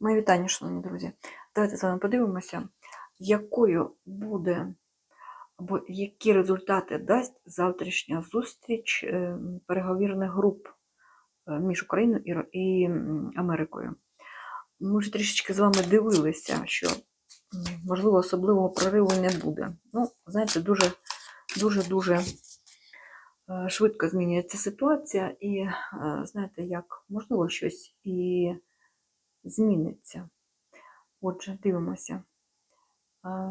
Мої вітання, шановні друзі. Давайте з вами подивимося, якою буде або які результати дасть завтрашня зустріч е, переговірних груп е, між Україною і Америкою. Ми вже трішечки з вами дивилися, що можливо особливого прориву не буде. Ну, знаєте, дуже дуже дуже е, швидко змінюється ситуація, і знаєте, як можливо щось і зміниться. Отже, дивимося,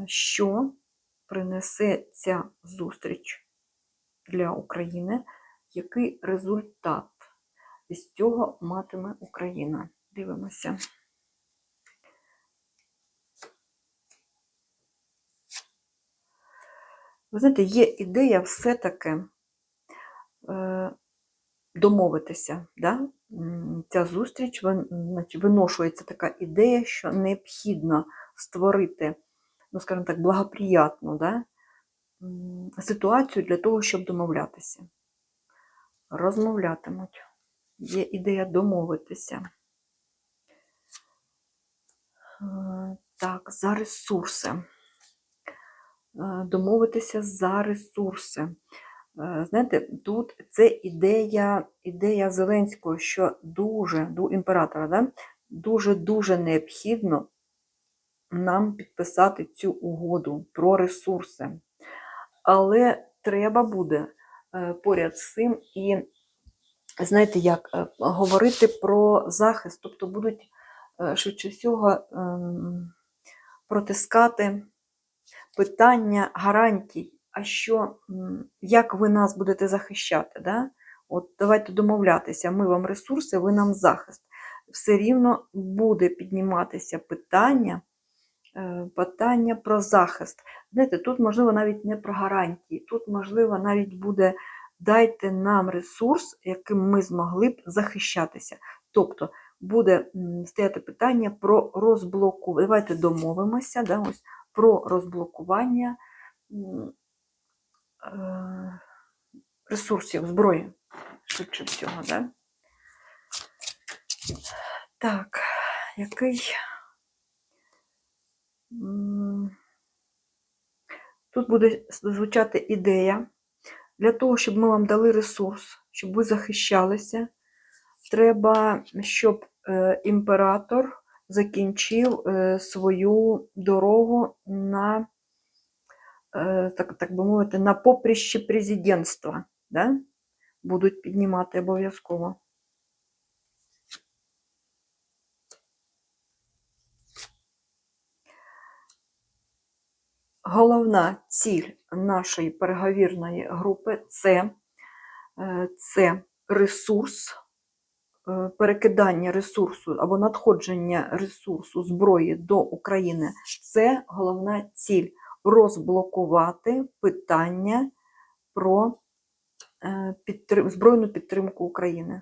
що принесе ця зустріч для України, який результат із цього матиме Україна. Дивимося. Ви знаєте, є ідея все-таки е, домовитися. Да? Ця зустріч виношується така ідея, що необхідно створити, ну, скажімо так, благоприятну да? ситуацію для того, щоб домовлятися. Розмовлятимуть. Є ідея домовитися. Е, Так, за ресурси. Е, Домовитися за ресурси. Е, Знаєте, тут це ідея, ідея Зеленського, що дуже, до імператора, да? дуже-дуже необхідно нам підписати цю угоду про ресурси. Але треба буде е, поряд з цим і, знаєте, як е, говорити про захист, тобто будуть швидше всього ем, протискати питання гарантій, а що, як ви нас будете захищати? Да? От давайте домовлятися, ми вам ресурси, ви нам захист. Все рівно буде підніматися питання, е, питання про захист. Знаєте, тут, можливо, навіть не про гарантії, тут, можливо, навіть буде дайте нам ресурс, яким ми змогли б захищатися. Тобто буде стояти питання про розблокування. Давайте домовимося, да, ось, про розблокування ресурсів зброї, швидше всього, да? Так, який. Тут буде звучати ідея. Для того, щоб ми вам дали ресурс, щоб ви захищалися, треба, щоб е, імператор закінчив е, свою дорогу на, е, так, так би мовити, на поприщі президентства. Да? Будуть піднімати обов'язково. Головна ціль нашої переговірної групи це, е, це ресурс, е, перекидання ресурсу або надходження ресурсу зброї до України. Це головна ціль розблокувати питання про е, підтрим- збройну підтримку України.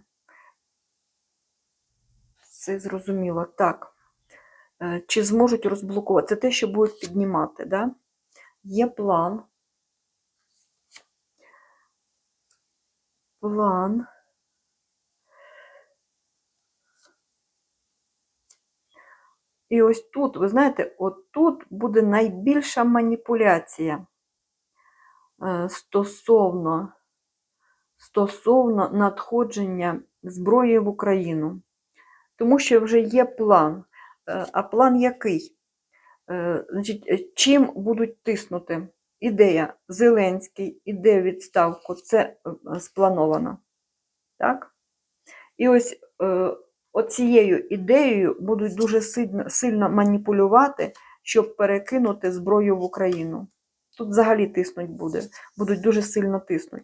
Це зрозуміло. Так. Е, Чи зможуть розблокувати? Це те, що будуть піднімати. Да? Є план. План. І ось тут, ви знаєте, от тут буде найбільша маніпуляція е, стосовно, стосовно надходження зброї в Україну. Тому що вже є план. Е, А план який? Е, Значить, чим будуть тиснути? Ідея Зеленський іде відставку, це сплановано. Так? І ось оцією ідеєю будуть дуже сильно, сильно маніпулювати, щоб перекинути зброю в Україну. Тут взагалі тиснуть буде, будуть дуже сильно тиснуть.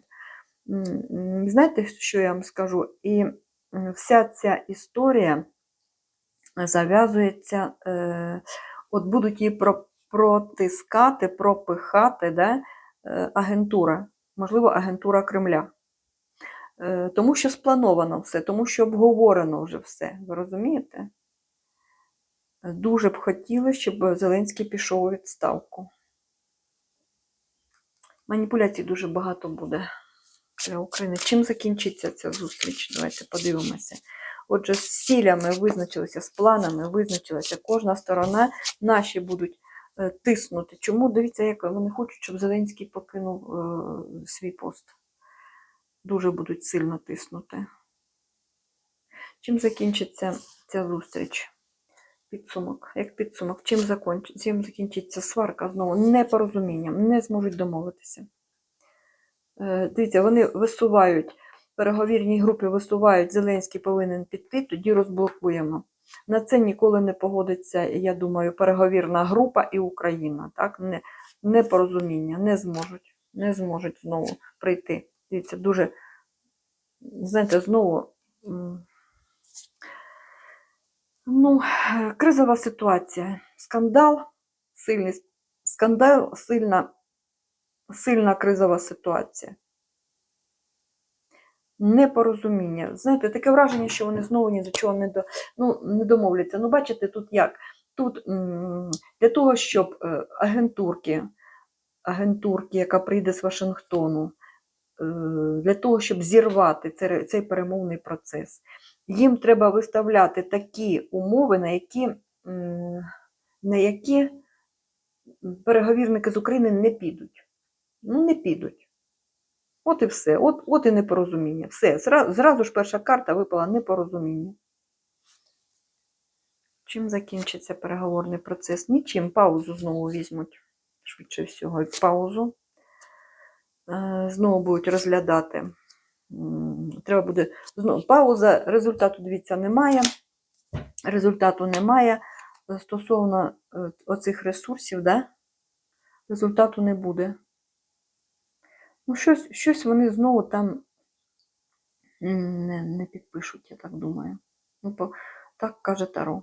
Знаєте, що я вам скажу? І вся ця історія зав'язується, е, от будуть її про- протискати, пропихати да, е, агентура, можливо, агентура Кремля. Е, Тому що сплановано все, тому що обговорено вже все. Ви розумієте? Дуже б хотілося, щоб Зеленський пішов у відставку. Маніпуляцій дуже багато буде для України. Чим закінчиться ця зустріч? Давайте подивимося. Отже, з цілями визначилися, з планами визначилися. Кожна сторона наші будуть е, тиснути. Чому? Дивіться, як вони хочуть, щоб Зеленський покинув е, свій пост. Дуже будуть сильно тиснути. Чим закінчиться ця зустріч? Підсумок. Як підсумок, чим, законч... чим закінчиться сварка знову? Непорозумінням, не зможуть домовитися. Е, Дивіться, вони висувають, переговірній групі висувають, Зеленський повинен піти, тоді розблокуємо. На це ніколи не погодиться, я думаю, переговірна група і Україна. Так? Не, непорозуміння, не зможуть, не зможуть знову прийти. Дивіться, дуже, знаєте, знову. Ну, кризова ситуація. Скандал, сильний скандал, сильна, сильна кризова ситуація. Непорозуміння. Знаєте, таке враження, що вони знову ні до чого не, до, ну, не домовляться. Ну, бачите, тут як? Тут для того, щоб е, агентурки, агентурки, яка прийде з Вашингтону, для того, щоб зірвати цей, цей перемовний процес, їм треба виставляти такі умови, на які, на які переговірники з України не підуть. Ну, не підуть. От і все. От, от і непорозуміння. Все. Зразу, зразу ж перша карта випала непорозуміння. Чим закінчиться переговорний процес? Нічим. Паузу знову візьмуть. Швидше всього, паузу. Е, Знову будуть розглядати. Треба буде знову пауза. Результату, дивіться, немає. Результату немає. Стосовно е, оцих ресурсів, да? результату не буде. Ну, щось, щось вони знову там не, не підпишуть, я так думаю. Ну, по, так каже Таро.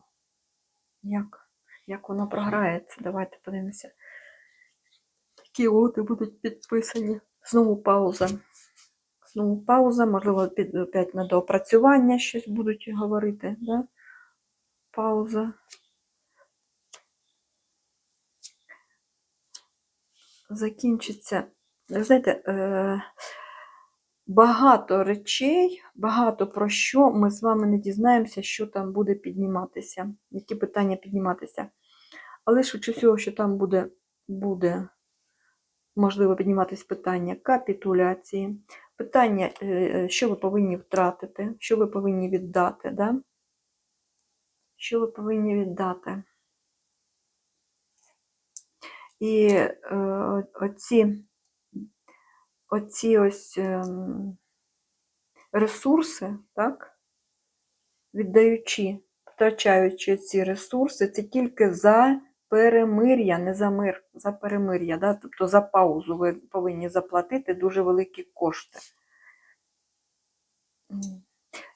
Як? Як воно програється? Давайте подивимося. Які угоди будуть підписані. Знову пауза. Знову пауза, можливо, під, опять на доопрацювання щось будуть говорити. Да? Пауза. Закінчиться. Знаєте, е, багато речей, багато про що ми з вами не дізнаємося, що там буде підніматися, які питання підніматися. Але швидше всього, що там буде, буде можливо підніматися питання капітуляції, питання, е, е, що ви повинні втратити, що ви повинні віддати, да? що ви повинні віддати. І е, оці, оці ось ем, ресурси, так, віддаючи, втрачаючи ці ресурси, це тільки за перемир'я, не за мир, за перемир'я. Да? Тобто за паузу ви повинні заплатити дуже великі кошти.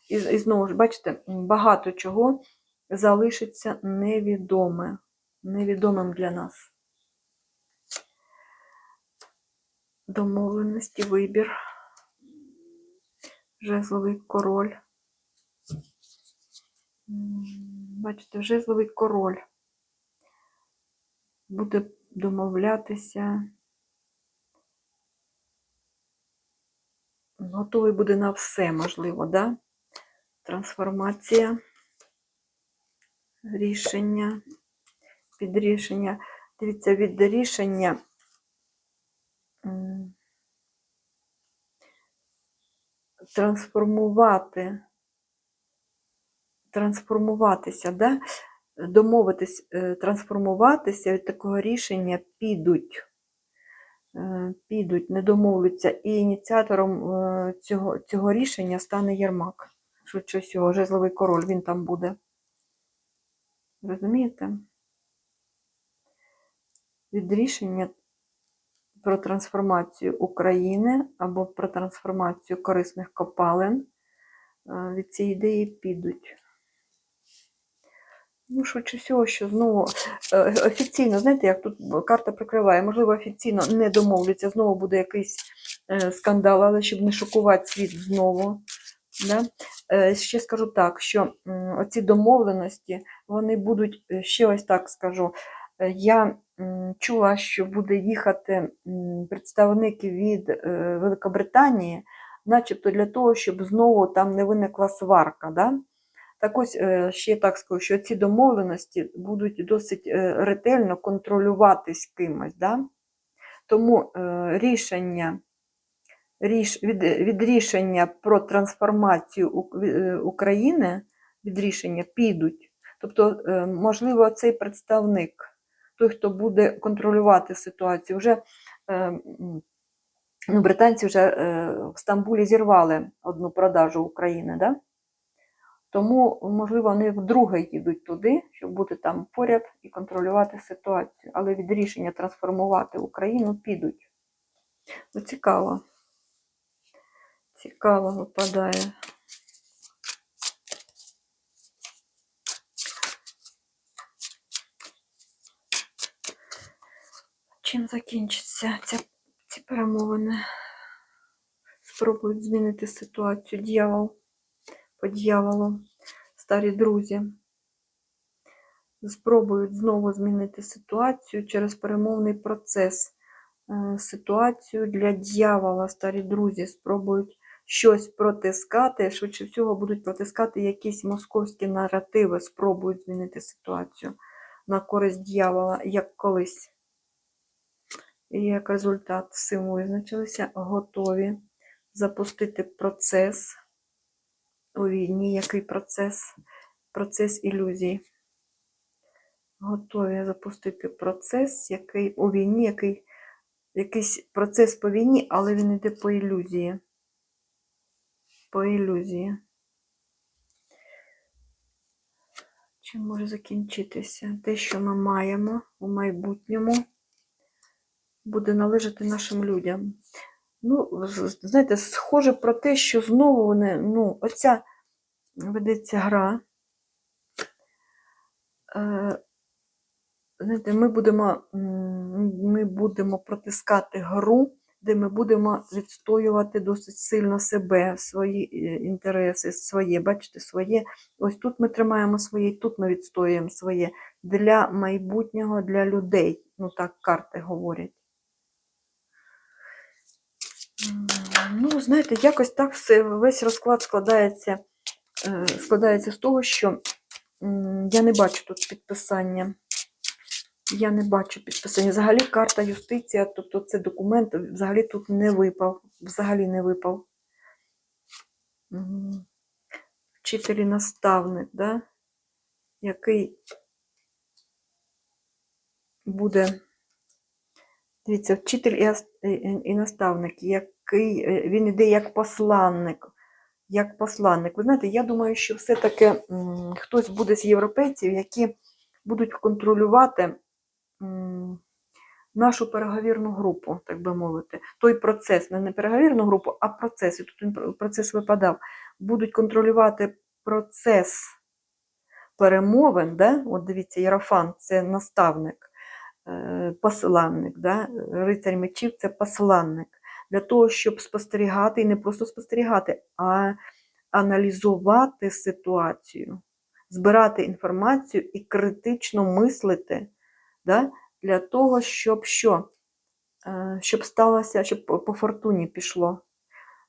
І, і знову ж, бачите, багато чого залишиться невідоме, невідомим для нас. Домовленості, вибір, жезловий король. Бачите, жезловий король буде домовлятися. Готовий буде на все, можливо, да? Трансформація, рішення, підрішення. Дивіться, від рішення. Трансформувати, трансформуватися, да? Домовитись, е, трансформуватися від такого рішення підуть. Е, Підуть, не домовляться, і ініціатором е, цього, цього рішення стане Єрмак. Швидше всього, жезловий король, він там буде. Розумієте? Від рішення про трансформацію України або про трансформацію корисних копалин від цієї ідеї підуть. Ну, швидше всього, що знову е, офіційно, знаєте, як тут карта прикриває, можливо, офіційно не домовляться, знову буде якийсь е, скандал, але щоб не шокувати світ знову. Да? Е, Ще скажу так, що оці домовленості, вони будуть, ще ось так скажу, я чула, що буде їхати представник від Великобританії, начебто для того, щоб знову там не виникла сварка. Да? Так ось е, ще так скажу, що ці домовленості будуть досить е, ретельно контролюватись кимось. Да? Тому е, рішення від, рішення про трансформацію України від рішення підуть. Тобто, можливо, цей представник, той, хто буде контролювати ситуацію, вже ну, британці вже в Стамбулі зірвали одну продажу України. Да? Тому, можливо, вони вдруге їдуть туди, щоб бути там поряд і контролювати ситуацію. Але від рішення трансформувати Україну підуть. Ну, цікаво. Цікаво випадає. Чим закінчиться ця, ці перемовини? Спробують змінити ситуацію. Дьявол по дьяволу, старі друзі. Спробують знову змінити ситуацію через перемовний процес. Е, Ситуацію для дьявола, старі друзі, спробують щось протискати. Швидше всього будуть протискати якісь московські наративи, спробують змінити ситуацію на користь дьявола, як колись. І як результат сим визначилися, готові запустити процес у війні. Який процес? Процес ілюзій. Готові запустити процес, який у війні, який якийсь процес по війні, але він йде по ілюзії. По ілюзії. Чим може закінчитися? Те, що ми маємо у майбутньому, буде належати нашим людям. Ну, знаєте, схоже про те, що знову вони, ну, оця ведеться гра. Е, знаєте, ми будемо, ми будемо протискати гру, де ми будемо відстоювати досить сильно себе, свої е, інтереси, своє, бачите, своє. Ось тут ми тримаємо своє, тут ми відстоюємо своє для майбутнього, для людей. Ну так карти говорять. Знаєте, якось так все, весь розклад складається, е, складається з того, що я не бачу тут підписання. Я не бачу підписання. Взагалі карта юстиція, тобто це документ, взагалі тут не випав. Взагалі не випав. Вчитель і наставник, да? який буде. Дивіться, вчитель і, наставник, який е, він іде як посланник. Як посланник. Ви знаєте, я думаю, що все-таки хтось буде з європейців, які будуть контролювати нашу переговірну групу, так би мовити. Той процес, не переговірну групу, а процес. І тут він процес випадав. Будуть контролювати процес перемовин. Да? От дивіться, Єрофан це наставник посланник, да? рицарь мечів це посланник. Для того, щоб спостерігати, і не просто спостерігати, а аналізувати ситуацію, збирати інформацію і критично мислити, да? для того, щоб що? Е, Щоб сталося, щоб по фортуні пішло.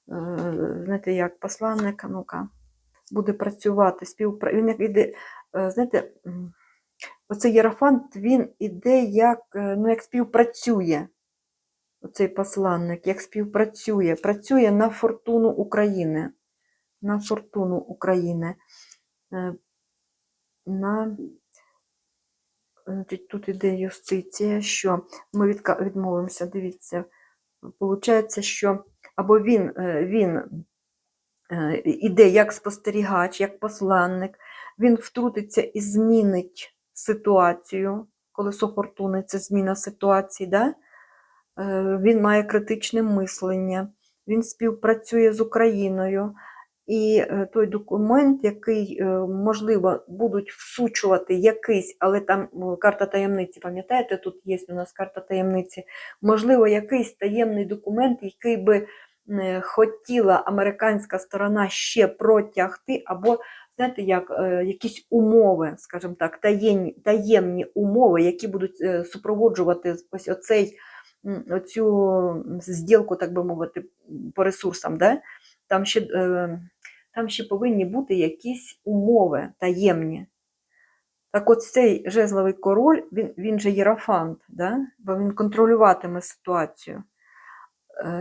Е, Знаєте, як посланник, ну-ка, буде працювати, співпра... Він як іде, е, знаєте, оцей Єрофант, він іде як, е, ну, як співпрацює. Оцей посланник, як співпрацює, працює на фортуну України. На фортуну України. Е, На, тут іде юстиція, що ми відмовимося, дивіться, Получається, що або він, е, він іде як спостерігач, як посланник, він втрутиться і змінить ситуацію. Колесо фортуни це зміна ситуації. Да? Е, Він має критичне мислення, він співпрацює з Україною. І е, той документ, який, е, можливо, будуть всучувати якийсь, але там карта таємниці, пам'ятаєте, тут є у нас карта таємниці, можливо, якийсь таємний документ, який би хотіла американська сторона ще протягти, або, знаєте, як е, якісь умови, скажімо так, таємні, таємні умови, які будуть е, супроводжувати ось оцей, оцю зділку, так би мовити, по ресурсам. Да? Там ще е, там ще повинні бути якісь умови таємні. Так от цей жезловий король, він, він же єрофант, да? бо він контролюватиме ситуацію.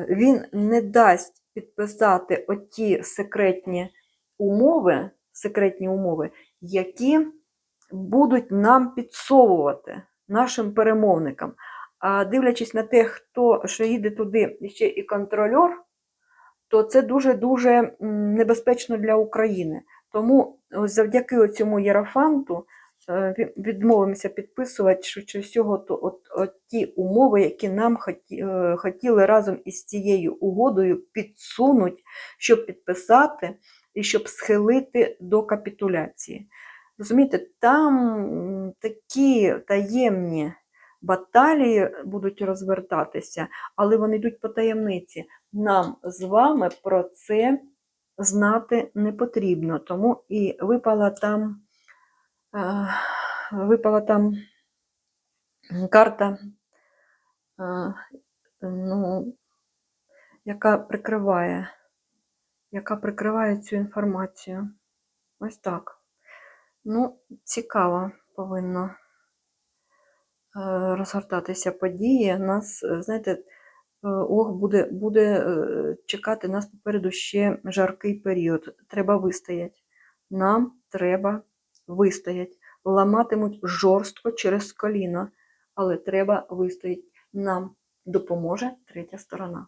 Він не дасть підписати оті секретні умови, секретні умови, які будуть нам підсовувати, нашим перемовникам. А дивлячись на те, хто що їде туди ще і контрольор, то це дуже-дуже небезпечно для України. Тому ось завдяки цьому єрофанту е, відмовимося підписувати швидше всього то, от, от ті умови, які нам е, хотіли разом із цією угодою підсунуть, щоб підписати і щоб схилити до капітуляції. Розумієте, там такі таємні баталії будуть розвертатися, але вони йдуть по таємниці. Нам з вами про це знати не потрібно. Тому і випала там, е, випала там карта, е, ну, яка прикриває, яка прикриває цю інформацію. Ось так. Ну, цікаво повинно е, розгортатися події. Нас, е, знаєте, е, ох, буде, буде чекати нас попереду ще жаркий період. Треба вистояти. Нам треба вистояти. Ламатимуть жорстко через коліно, але треба вистояти. Нам допоможе третя сторона.